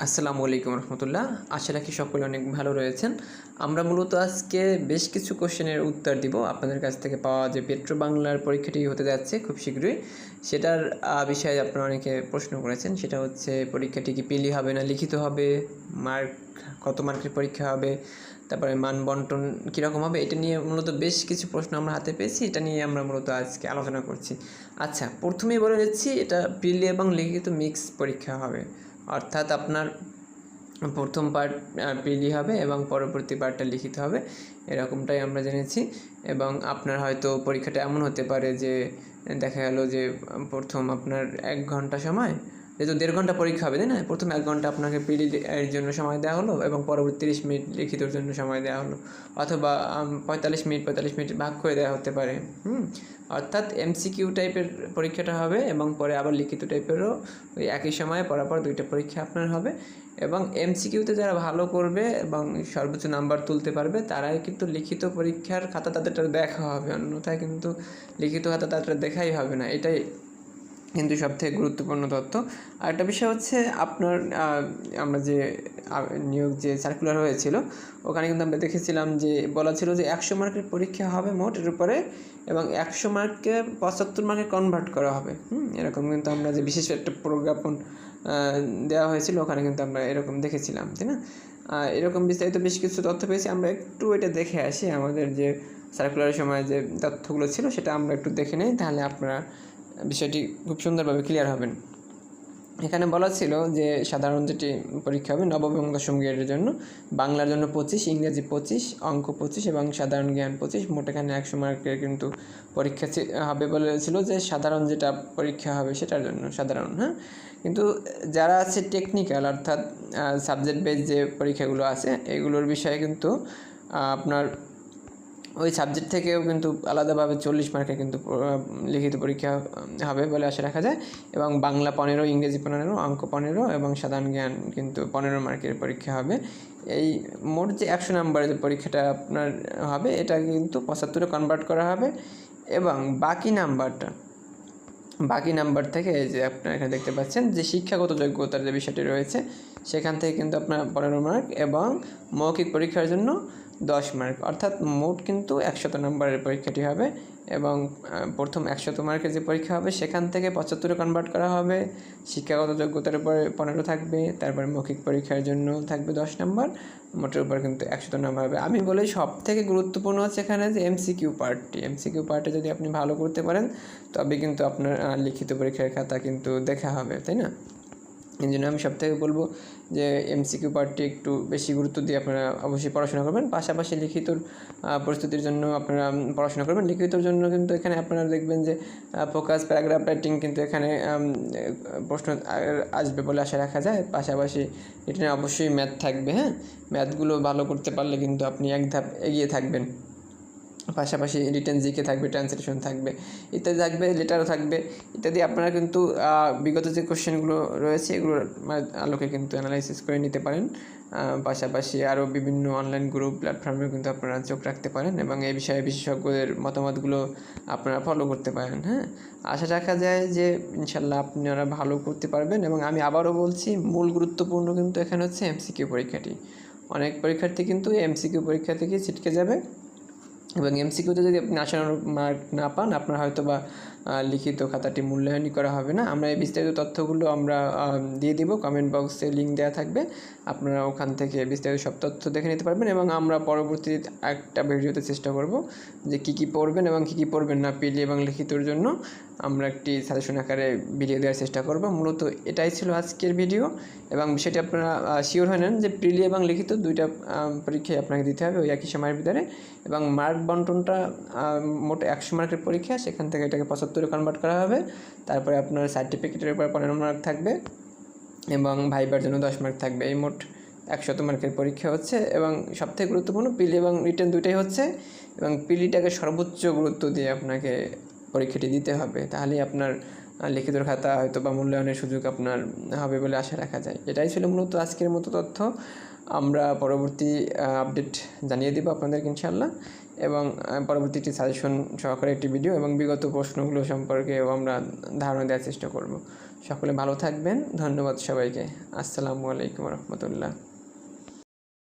আসসালামু আলাইকুম রহমতুল্লাহ। আশা রাখি সকলে অনেক ভালো রয়েছেন। আমরা মূলত আজকে বেশ কিছু কোশ্চেনের উত্তর দিব। আপনাদের কাছ থেকে পাওয়া যে পেট্রো বাংলার পরীক্ষাটি হতে যাচ্ছে খুব শীঘ্রই, সেটার বিষয়ে আপনারা অনেকে প্রশ্ন করেছেন। সেটা হচ্ছে, পরীক্ষাটি কি পিলি হবে না লিখিত হবে? মার্ক, কত মার্কের পরীক্ষা হবে? তারপরে মান বন্টন কীরকম হবে? এটা নিয়ে মূলত বেশ কিছু প্রশ্ন আমরা হাতে পেয়েছি। এটা নিয়ে আমরা মূলত আজকে আলোচনা করছি। আচ্ছা প্রথমেই বলে দিচ্ছি, এটা পিলি এবং লিখিত মিক্স পরীক্ষা হবে। অর্থাৎ আপনার প্রথম পার্ট পিলি হবে এবং পরবর্তী পার্টটা লিখিত হবে। এরকমটাই আমরা জেনেছি এবং আপনার হয়তো পরীক্ষাটা এমন হতে পারে যে, দেখা গেল যে প্রথম আপনার এক ঘণ্টা সময় যেহেতু দেড় ঘণ্টা পরীক্ষা হবে, তাই না? প্রথম এক ঘণ্টা আপনাকে পিলি এর জন্য সময় দেওয়া হলো এবং পরবর্তী তিরিশ মিনিট লিখিতর জন্য সময় দেওয়া হলো। অথবা পঁয়তাল্লিশ মিনিট পঁয়তাল্লিশ মিনিট ভাগ করে দেওয়া হতে পারে, হুম? অর্থাৎ এমসিকিউ টাইপের পরীক্ষাটা হবে এবং পরে আবার লিখিত টাইপেরও ওই একই সময়ে পরাপর দুইটা পরীক্ষা আপনার হবে। এবং এমসিকিউতে যারা ভালো করবে এবং সর্বোচ্চ নাম্বার তুলতে পারবে, তারাই কিন্তু লিখিত পরীক্ষার খাতা তাদেরটা দেখা হবে, অন্যথায় কিন্তু লিখিত খাতা তাদের দেখাই হবে না। এটাই কিন্তু সবথেকে গুরুত্বপূর্ণ তথ্য আরেকটা বিষয় হচ্ছে আপনার আমরা যে নিয়োগ যে সার্কুলার হয়েছিল, ওখানে কিন্তু আমরা দেখেছিলাম যে, বলা ছিল যে একশো মার্কের পরীক্ষা হবে মোট এর উপরে এবং একশো মার্ককে পঁচাত্তর মার্কে কনভার্ট করা হবে। হুম, এরকম কিন্তু আমরা যে বিশেষ একটা প্রজ্ঞাপন দেওয়া হয়েছিল, ওখানে কিন্তু আমরা এরকম দেখেছিলাম, তাই না? এরকম বিস্তারিত বেশ কিছু তথ্য পেয়েছি, আমরা একটু এটা দেখে আসি আমাদের যে সার্কুলারের সময় যে তথ্যগুলো ছিল, সেটা আমরা একটু দেখে নিই, তাহলে আপনারা বিষয়টি খুব সুন্দরভাবে ক্লিয়ার হবেন এখানে বলা ছিল যে সাধারণ যেটি পরীক্ষা হবে নবম এবং দশম গ্রেডের জন্য, বাংলার জন্য পঁচিশ, ইংরেজি পঁচিশ, অঙ্ক পঁচিশ এবং সাধারণ জ্ঞান পঁচিশ। মোট এখানে একশো মার্কের কিন্তু পরীক্ষা হবে বলেছিল যে সাধারণ যেটা পরীক্ষা হবে সেটার জন্য সাধারণ হ্যাঁ? কিন্তু যারা আছে টেকনিক্যাল অর্থাৎ সাবজেক্ট বেস যে পরীক্ষাগুলো আছে, এগুলোর বিষয়ে কিন্তু আপনার ওই সাবজেক্ট থেকেও কিন্তু আলাদাভাবে চল্লিশ মার্কের কিন্তু লিখিত পরীক্ষা হবে বলে আশা রাখা যায়। এবং বাংলা পনেরো, ইংরেজি পনেরো, অঙ্ক পনেরো এবং সাধারণ জ্ঞান কিন্তু পনেরো মার্কের পরীক্ষা হবে। এই মোট যে একশো নাম্বারের যে পরীক্ষাটা আপনার হবে, এটা কিন্তু পঁচাত্তরে কনভার্ট করা হবে। এবং বাকি নাম্বারটা বাকি নাম্বার থেকে যে আপনারা এখানে দেখতে পাচ্ছেন যে শিক্ষাগত যোগ্যতার যে বিষয়টি রয়েছে, সেখান থেকে কিন্তু আপনার পনেরো মার্ক এবং মৌখিক পরীক্ষার জন্য দশ মার্ক অর্থাৎ মোট কিন্তু একশত নম্বরের পরীক্ষাটি হবে এবং প্রথম একশত মার্কের যে পরীক্ষা হবে সেখান থেকে পঁচাত্তরে কনভার্ট করা হবে। শিক্ষাগত যোগ্যতার উপরে পনেরো থাকবে, তারপর মৌখিক পরীক্ষার জন্য থাকবে দশ নম্বর। মোটের উপর কিন্তু একশত নম্বর হবে। আমি বলি সব থেকে গুরুত্বপূর্ণ হচ্ছে এখানে যে এমসিকিউ পার্টটি এমসিকিউ পার্টে যদি আপনি ভালো করতে পারেন তবে কিন্তু আপনার লিখিত পরীক্ষার খাতা কিন্তু দেখা হবে, তাই না? এই জন্য আমি সব থেকে বলব যে এমসিকিউ পার্টটি একটু বেশি গুরুত্ব দিয়ে আপনারা অবশ্যই পড়াশোনা করবেন। পাশাপাশি লিখিতর প্রস্তুতির জন্য আপনারা পড়াশোনা করবেন। লিখিতর জন্য কিন্তু এখানে আপনারা দেখবেন যে ফোকাস প্যারাগ্রাফ রাইটিং কিন্তু এখানে প্রশ্ন আসবে বলে আশা রাখা যায়। পাশাপাশি এটা অবশ্যই ম্যাথ থাকবে হ্যাঁ? ম্যাথগুলো ভালো করতে পারলে কিন্তু আপনি এক ধাপ এগিয়ে থাকবেন। পাশাপাশি রিটেন জিকে থাকবে ট্রান্সলেশন থাকবে, ইত্যাদি থাকবে, লেটারও থাকবে, ইত্যাদি আপনারা কিন্তু বিগত যে কোশ্চেনগুলো রয়েছে এগুলোর মানে আলোকে কিন্তু অ্যানালাইসিস করে নিতে পারেন। পাশাপাশি আরও বিভিন্ন অনলাইন গ্রুপ প্ল্যাটফর্মেও কিন্তু আপনারা চোখ রাখতে পারেন এবং এই বিষয়ে বিশেষজ্ঞদের মতামতগুলো আপনারা ফলো করতে পারেন হ্যাঁ? আশা রাখা যায় যে ইনশাল্লাহ আপনারা ভালো করতে পারবেন এবং আমি আবারও বলছি, মূল গুরুত্বপূর্ণ কিন্তু এখানে হচ্ছে এমসিকিউ পরীক্ষাটি। অনেক পরীক্ষার্থী কিন্তু এমসিকিউ পরীক্ষা থেকে ছিটকে যাবে। এবং এমসিকিউতে যদি আপনি আশানুরূপ মার্ক না পান আপনার হয়তো বা লিখিত খাতাটি মূল্যায়নই করা হবে না। আমরা এই বিস্তারিত তথ্যগুলো আমরা দিয়ে দিব। কমেন্ট বক্সে লিঙ্ক দেওয়া থাকবে। আপনারা ওখান থেকে বিস্তারিত সব তথ্য দেখে নিতে পারবেন এবং আমরা পরবর্তী একটা ভিডিওতে চেষ্টা করব যে কী কী পড়বেন এবং কী কী পড়বেন না পিলি এবং লিখিতর জন্য আমরা একটি সাজেশন আকারে ভিডিও দেওয়ার চেষ্টা করব। মূলত এটাই ছিল আজকের ভিডিও এবং বিষয়টি আপনারা শিওর হয়ে নেন যে প্রিলি এবং লিখিত দুইটা পরীক্ষায় আপনাকে দিতে হবে ওই একই সময়ের ভিতরে এবং মার্ক বন্টনটা মোট একশো মার্কের পরীক্ষা। সেখান থেকে এটাকে পঁচাত্তরে কনভার্ট করা হবে। তারপরে আপনার সার্টিফিকেটের উপর পনেরো মার্ক থাকবে এবং ভাইবার জন্য দশ মার্ক থাকবে। এই মোট একশত মার্কের পরীক্ষা হচ্ছে এবং সবথেকে গুরুত্বপূর্ণ পিলি এবং রিটার্ন দুইটাই হচ্ছে এবং পিলিটাকে সর্বোচ্চ গুরুত্ব দিয়ে আপনাকে পরীক্ষাটি দিতে হবে। তাহলেই আপনার লিখিত খাতা হয়তো বা মূল্যায়নের সুযোগ আপনার হবে বলে আশা রাখা যায়। এটাই ছিল মূলত আজকের মতো তথ্য। আমরা পরবর্তী আপডেট জানিয়ে দেবো আপনাদেরকে ইনশাল্লাহ এবং পরবর্তীটি সাজেশন সহকারে একটি ভিডিও এবং বিগত প্রশ্নগুলো সম্পর্কে আমরা ধারণা দেওয়ার চেষ্টা করব। সকলে ভালো থাকবেন। ধন্যবাদ সবাইকে। আসসালামু আলাইকুম রহমতুল্লাহ।